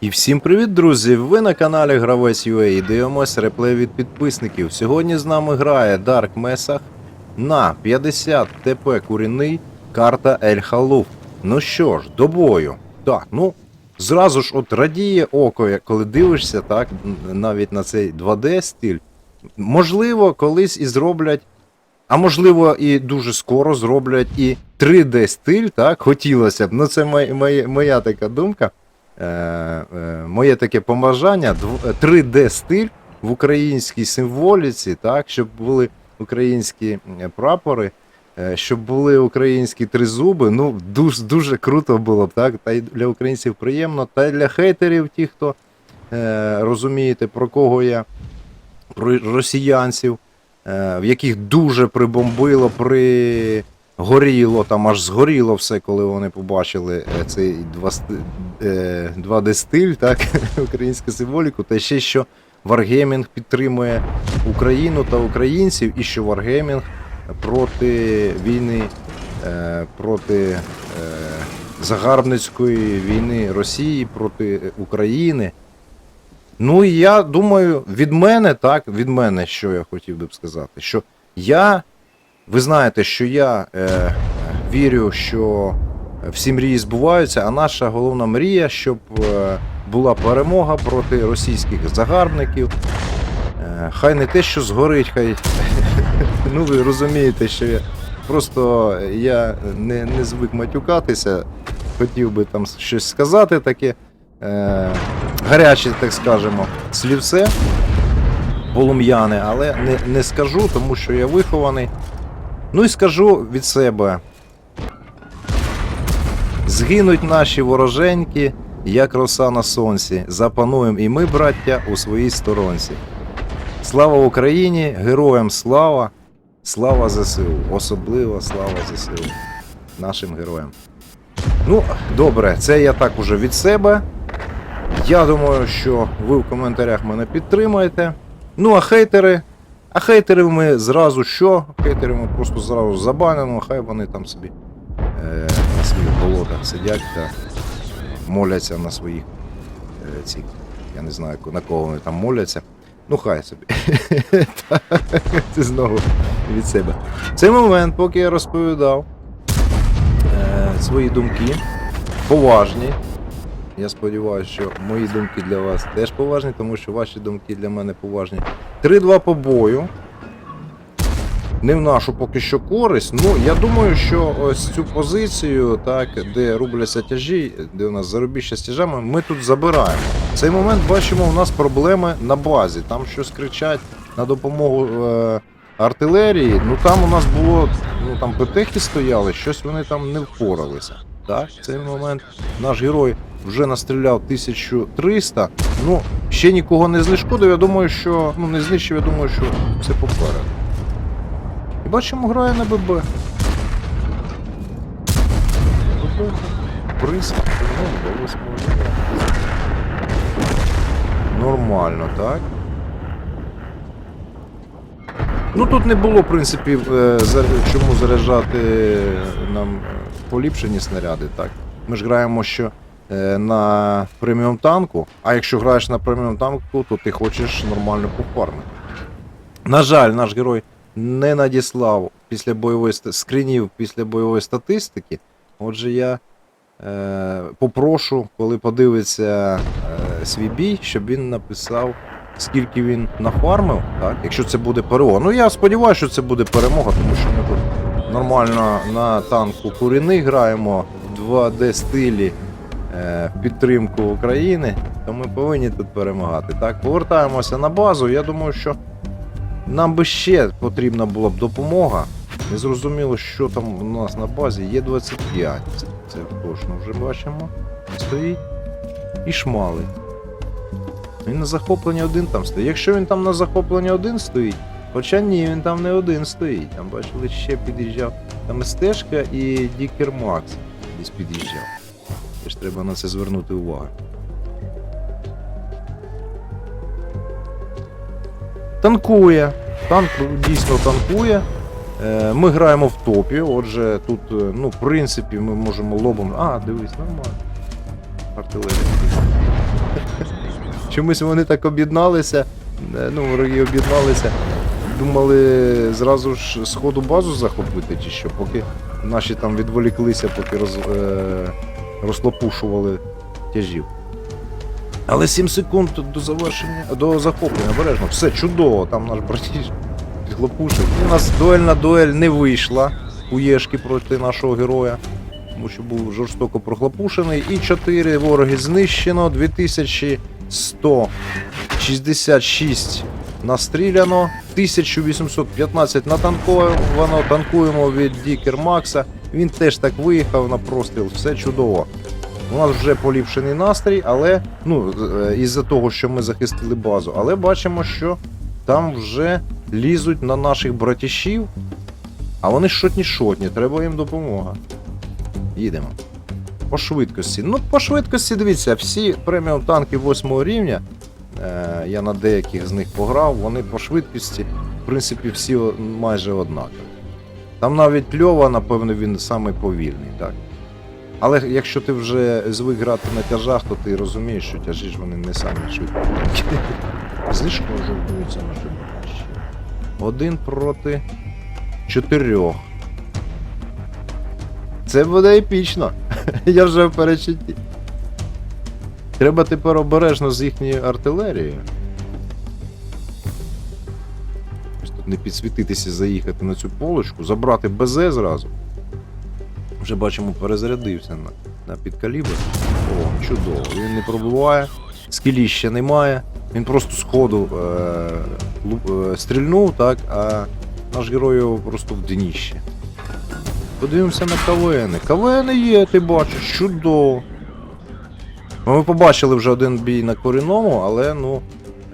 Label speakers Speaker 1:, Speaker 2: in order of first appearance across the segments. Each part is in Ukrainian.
Speaker 1: І всім привіт, друзі! Ви на каналі Гравець UA і дивимось реплей від підписників. Сьогодні з нами грає Dark Месах на 50 ТП Куріний, карта Ель Халуф. Ну що ж, до бою. Так, ну зразу ж от радіє око, коли дивишся, так, навіть на цей 2D стиль. Можливо, колись і зроблять. А можливо, і дуже скоро зроблять і 3D стиль, так, хотілося б. Ну, це моя, моя, моя така думка. Е, е, моє таке побажання. 3D стиль в українській символіці, так, щоб були українські е, прапори, е, щоб були українські тризуби. Ну, дуже, дуже круто було б, так? Та й для українців приємно, та й для хейтерів, ті, хто е, розумієте, про кого я, про росіянців е, в яких дуже прибомбило, пригоріло, там аж згоріло все, коли вони побачили е, цей 2 2D стиль, так, українську символіку, та ще що Wargaming підтримує Україну та українців, і що Wargaming проти війни, е, проти е, загарбницької війни Росії проти України. Ну і я думаю, від мене, так, від мене, що я хотів би б сказати, що я, ви знаєте, що я е, вірю, що всі мрії збуваються, а наша головна мрія, щоб е, була перемога проти російських загарбників. Е, хай не те, що згорить, хай. Ну, ви розумієте, що я просто я не, не звик матюкатися, хотів би там щось сказати таке е, гаряче, так скажемо, слівце полум'яне, але не, не скажу, тому що я вихований. Ну і скажу від себе. Згинуть наші вороженьки, як роса на сонці. Запануємо і ми, браття, у своїй сторонці. Слава Україні! Героям слава! Слава ЗСУ! Особливо слава ЗСУ! Нашим героям. Ну, добре, це я так уже від себе. Я думаю, що ви в коментарях мене підтримаєте. Ну, а хейтери. А хейтерів ми зразу що? Хейтерів ми просто зразу забанимо, хай вони там собі е, на своїх болотах сидять та моляться на своїх е, цих. Я не знаю, на кого вони там моляться. Ну, хай собі. Це знову від себе. В цей момент, поки я розповідав е, свої думки, поважні. Я сподіваюся, що мої думки для вас теж поважні, тому що ваші думки для мене поважні. 3-2 по бою. Не в нашу поки що користь. Ну, я думаю, що ось цю позицію, так, де рубляться тяжі, де у нас заробіща з тяжами, ми тут забираємо. В цей момент бачимо, у нас проблеми на базі. Там щось кричать на допомогу е, артилерії. Ну там у нас було, ну там ПТХи стояли, щось вони там не впоралися. Так, в цей момент наш герой вже настріляв 1300. Ну, ще нікого не знешкодив. Я думаю, що. Ну, не знищив, я думаю, що все попереду. І бачимо, грає на ББ. Приз. Ну. Нормально, так? Ну тут не було, в принципі, е, чому заряджати нам поліпшені снаряди, так. Ми ж граємо що е, на преміум танку, а якщо граєш на преміум танку, то ти хочеш нормально пофармити. На жаль, наш герой не надіслав після бойової скринів після бойової статистики. Отже, я е, попрошу, коли подивиться е, свій бій, щоб він написав, скільки він нафармив, так? якщо це буде ПРО. Ну я сподіваюся, що це буде перемога, тому що ми тут нормально на танку Куріни граємо в 2D стилі е, підтримку України, то ми повинні тут перемагати. Так, повертаємося на базу. Я думаю, що нам би ще потрібна була б допомога. Не зрозуміло, що там у нас на базі. Є 25. Це, точно вже бачимо. Стоїть. І шмали. Він на захопленні один там стоїть. Якщо він там на захопленні один стоїть, хоча ні, він там не один стоїть. Там бачили, ще під'їжджав. Там стежка і Дікер Макс десь під'їжджав. Теж треба на це звернути увагу. Танкує. Танк дійсно танкує. Е, Ми граємо в топі, отже, тут, е, ну, в принципі, ми можемо лобом. А, дивись, нормально. Артилерія. Чомусь вони так об'єдналися. е, Ну, вороги об'єдналися. Думали зразу ж сходу базу захопити, чи що, поки наші там відволіклися, поки роз, е, розлопушували тяжів. Але 7 секунд до завершення, до захоплення, обережно, все чудово, там наш братіж підхлопушив. І у нас дуельна дуель не вийшла у Єшки проти нашого героя, тому що був жорстоко прохлопушений. І 4 вороги знищено, 2166 настріляно, 1815 натанковано, танкуємо від Дікер Макса. Він теж так виїхав на простріл, все чудово. У нас вже поліпшений настрій, але ну, е, із-за того, що ми захистили базу, але бачимо, що там вже лізуть на наших братішів, а вони шотні-шотні, треба їм допомога. Їдемо. По швидкості. Ну, по швидкості, дивіться, всі преміум танки 8 рівня, е, я на деяких з них пограв, вони по швидкості, в принципі, всі майже однакові. Там навіть Льова, напевно, він самий повільний, так. Але якщо ти вже звик грати на тяжах, то ти розумієш, що тяжі ж вони не самі швидкі. Знижка жовтується на жовтуші. Один проти чотирьох. Це буде епічно. Я вже в перечутті. Треба тепер обережно з їхньою артилерією. Ось тут не підсвітитися, заїхати на цю полочку, забрати БЗ зразу. Вже бачимо, перезарядився на, на підкалібр. О, чудово. Він не пробиває, скіліща немає. Він просто з е, е, стрільнув, так, а наш герой його просто в дніще. Подивимося на КВН. КВН є, ти бачиш, чудово. Ну, Ми побачили вже один бій на корінному, але ну.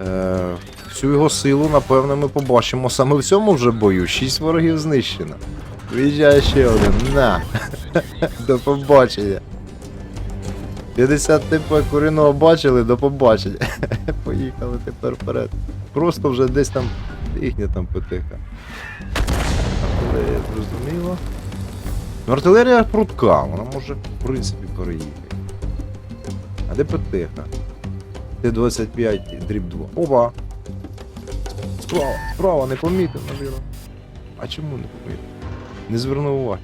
Speaker 1: Е, всю його силу, напевно, ми побачимо саме в цьому вже бою. Шість ворогів знищено. Виїжджає ще один. На. До побачення. 50 ТП куріного бачили, до побачення. Поїхали тепер вперед. Просто вже десь там їхня там ПТХ. Артилерія зрозуміло. Ну, артилерія прутка, вона може в принципі переїхати. А де ПТХ? Т-25 дріб 2. Опа! Справа, справа, не помітив, навірно. А чому не помітив? Не звернув уваги.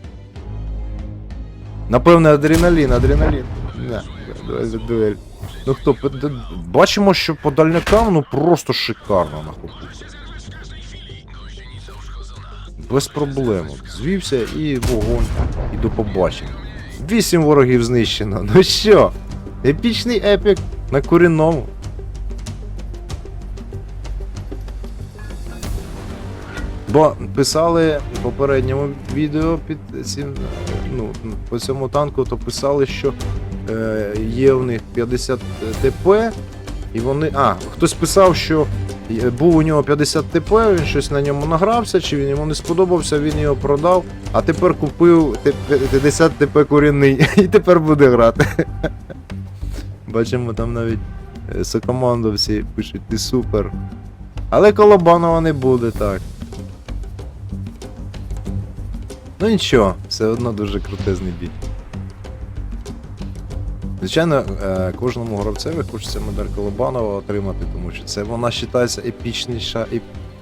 Speaker 1: Напевне, адреналін, адреналін. Не, дуель, дуель. Ну хто, бачимо, що по дальнякам ну просто шикарно нахопився. Без проблем. Звівся і вогонь, і до побачення. Вісім ворогів знищено. Ну що? Епічний епік на корінному. Бо писали в попередньому відео під цим, ну, по цьому танку, то писали, що е, є в них 50 ТП, і вони. А, хтось писав, що був у нього 50 ТП, він щось на ньому награвся, чи він йому не сподобався, він його продав, а тепер купив 50 ТП корінний і тепер буде грати. Бачимо, там навіть е, сокомандовці пишуть, ти супер. Але Колобанова не буде так. Ну нічого, все одно дуже крутезний бій. Звичайно, е, кожному гравцеві хочеться медаль Колобанова отримати, тому що це вона вважається епічніша,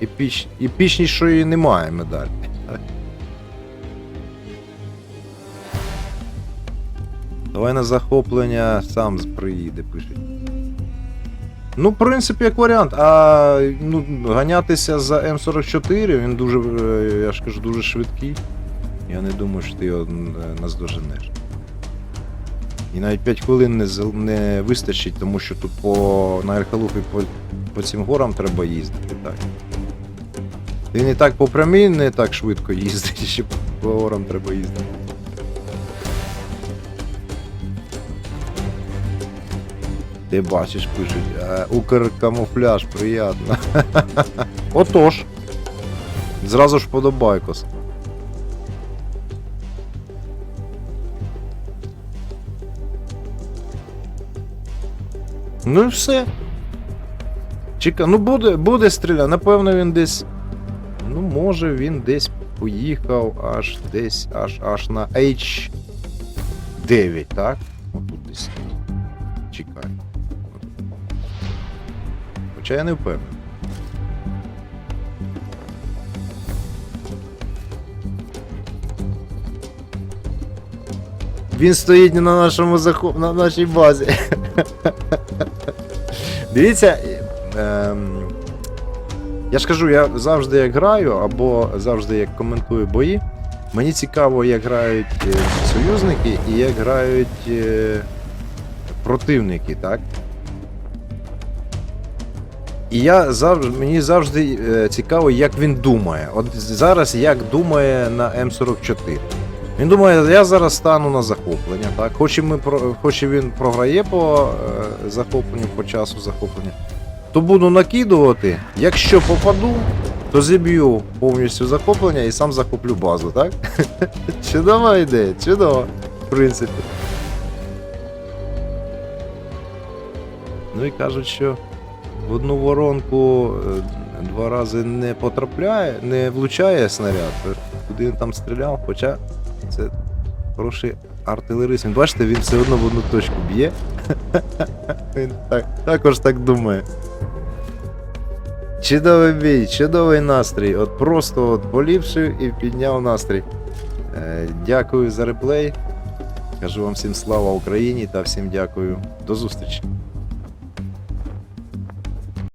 Speaker 1: епіч, епічнішої немає медалі. Давай на захоплення сам приїде, пишуть. Ну, в принципі, як варіант. А ну, ганятися за М44, він дуже, е, я ж кажу, дуже швидкий. Я не думаю, що ти його е, наздоженеш. І навіть 5 хвилин не, не вистачить, тому що тут по на Ерхалуфі по, по цим горам треба їздити, так. Він і так по прямій не так швидко їздить, ще по горам треба їздити. Ти бачиш, пишуть, Укркамуфляж, приємно. Отож. Зразу ж подобайкос. Ну і все. Чека, ну буде, буде стріляти. Напевно, він десь. Ну, може, він десь поїхав аж десь, аж аж на H9, так? Отут десь. Чекай. Хоча я не впевнений. Він стоїть на нашому захоп... на нашій базі. Дивіться. Ем... Я ж кажу, я завжди як граю, або завжди як коментую бої. Мені цікаво, як грають е, союзники і як грають е, противники, так? І я завжди, мені завжди е, цікаво, як він думає. От зараз як думає на М44. Він думає, я зараз стану на захоплення, так? Хоч і, ми, хоч і він програє по е, захопленню, по часу захоплення, то буду накидувати. Якщо попаду, то зіб'ю повністю захоплення і сам захоплю базу, так? Чудова ідея, чудова, в принципі. Ну і кажуть, що в одну воронку е, два рази не потрапляє, не влучає снаряд. Куди він там стріляв, хоча це хороший артилерист. Він бачите, він все одно в одну точку б'є. Він так, також так думає. Чудовий бій, чудовий настрій. От просто от поліпшив і підняв настрій. Е, дякую за реплей. Кажу вам всім слава Україні та всім дякую. До зустрічі.